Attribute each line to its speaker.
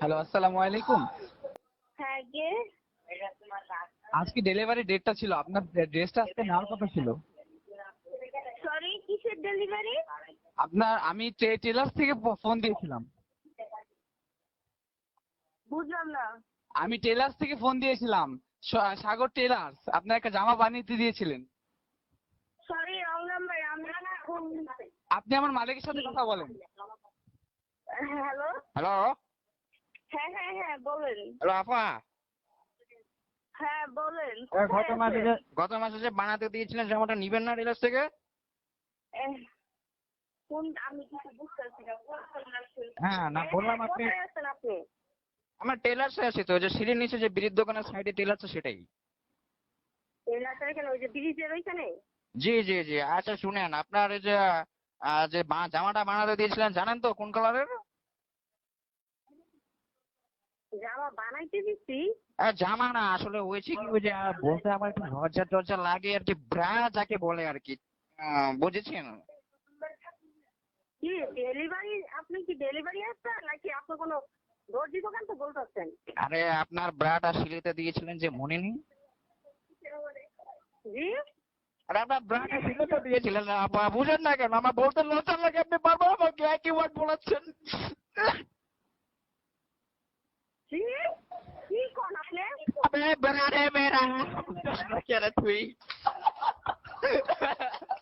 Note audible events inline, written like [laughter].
Speaker 1: Hello আসসালামু আলাইকুম।
Speaker 2: হ্যাঁ কে?
Speaker 1: আজকে ডেলিভারি ডেটটা ছিল আপনার ড্রেসটা আজকে নেওয়ার কথা ছিল।
Speaker 2: সরি কিসের ডেলিভারি
Speaker 1: আপনার আমি টেলার্স থেকে ফোন দিয়েছিলাম।
Speaker 2: বুঝলাম না।
Speaker 1: আমি টেলার্স থেকে ফোন দিয়েছিলাম। সাগর টেলার্স আপনার একটা জামা বানিয়ে দিয়েছিলেন।
Speaker 2: সরি রং নাম্বার আমি ফোন
Speaker 1: আপনি আমার মালিকের সাথে কথা বলেন।
Speaker 2: হ্যালো?
Speaker 3: হ্যালো?
Speaker 2: হ্যাঁ হ্যাঁ হ্যাঁ বলেন।
Speaker 3: হ্যালো আপা।
Speaker 2: হ্যাঁ বলেন
Speaker 3: গত মাসে যে গত মাসে যে বানাতে দিয়েছিলেন জামাটা নিবেন না রিলার্স থেকে?
Speaker 2: কোন আমি কিছু বুঝতেছি না কোন ফোন আসছে?
Speaker 3: হ্যাঁ, না, বললাম আপনি-
Speaker 2: আছেন আপনি?
Speaker 3: আমার টেলার্সে আছি তো ওই যে সিঁড়ির নিচে যে বিড়ির দোকানের সাইডে টেলার্স সেটাই।
Speaker 2: কেন ওই যে ব্রিজের ওইখানে?
Speaker 3: জি জি জি আচ্ছা শুনেন আপনার এই যে যে জামাটা বানাতে দিয়েছিলেন জানেন তো কোন কালারের
Speaker 2: জামা বানাইতে দিচ্ছি
Speaker 3: জামা না আসলে হয়েছে কি ওই যে বলতে আমার একটু লজ্জা টজ্জা লাগে আর কি ব্রা যাকে বলে আর কি। বুঝেছেন?
Speaker 2: কি ডেলিভারি আপনি কি ডেলিভারি আসছেন নাকি আপনি কোনো দর্জি দোকান তো বলতেছেন?
Speaker 3: আরে আপনার ব্রাটা সিলিতে দিয়েছিলেন যে মনে নেই
Speaker 2: জি।
Speaker 3: আরে আপনার ব্রাটা সিলিতে দিয়েছিলেন বুঝেন না কেন আমার বলতে লজ্জা লাগে আপনি বারবার আমাকে একই ওয়ার্ড বলাচ্ছেন। berane merah. Kira duit. [laughs]